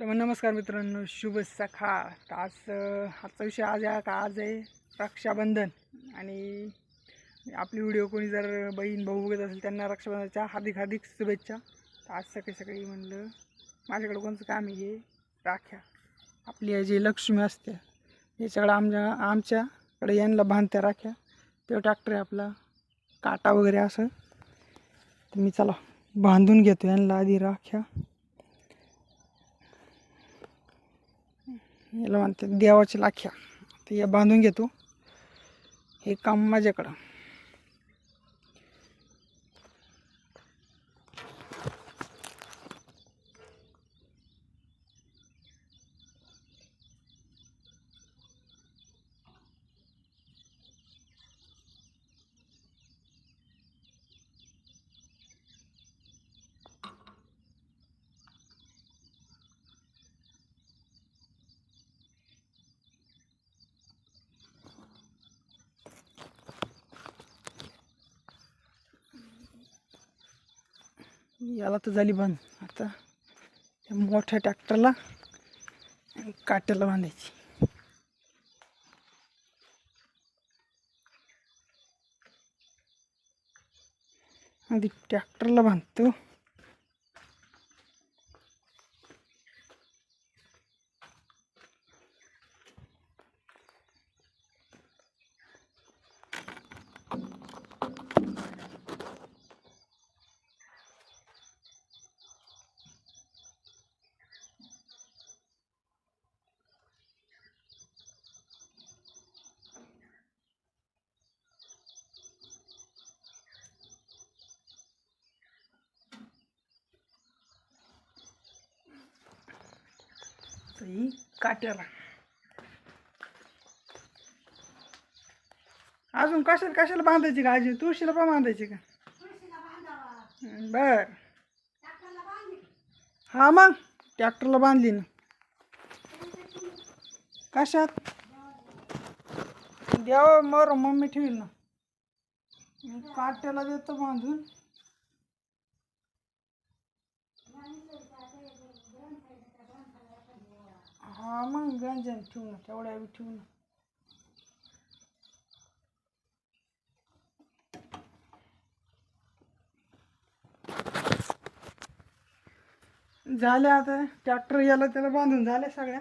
तर मग नमस्कार मित्रांनो शुभ सखा तर आज आजचा विषय आज आहे का? आज आहे रक्षाबंधन. आणि आपली व्हिडिओ कोणी जर बहीण भाऊ बघत असेल त्यांना रक्षाबंधनाच्या हार्दिक हार्दिक शुभेच्छा. तर आज सकाळी सकाळी म्हणलं माझ्याकडं कोणतं काम आहे राख्या. आपली जी लक्ष्मी असते याच्याकडं आमच्या आमच्याकडे यांना बांधत्या राख्या. तो ट्रॅक्टर आहे आपला काटा वगैरे असं. तर मी चला बांधून घेतो यांना आधी राख्या. याला म्हणते देवाची लाख्या. तर या बांधून घेतो. हे काम माझ्याकडं. याला तर झाली बंद. आता या मोठ्या ट्रॅक्टरला आणि काट्याला बांधायची. आधी ट्रॅक्टरला बांधतो. ही काट्याला. अजून कशाला कशाला बांधायची का आजी? तुळशीला पण बांधायची का? बर. हा मग ट्रॅक्टरला बांधली ना. कशात? द्यावं मर मम्मी ठेवील ना. काट्याला देतो बांधून हा मग गंजन ठेवू ना तेवढ्या बी ठेवू ना झाल्या आता ट्रॅक्टर याला त्याला बांधून झाल्या सगळ्या.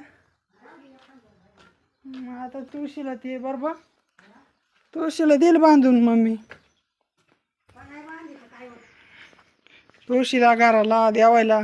मग आता तुळशीला ते बरोबर. तुळशीला देईल बांधून मम्मी. तुळशीला घराला देवायला.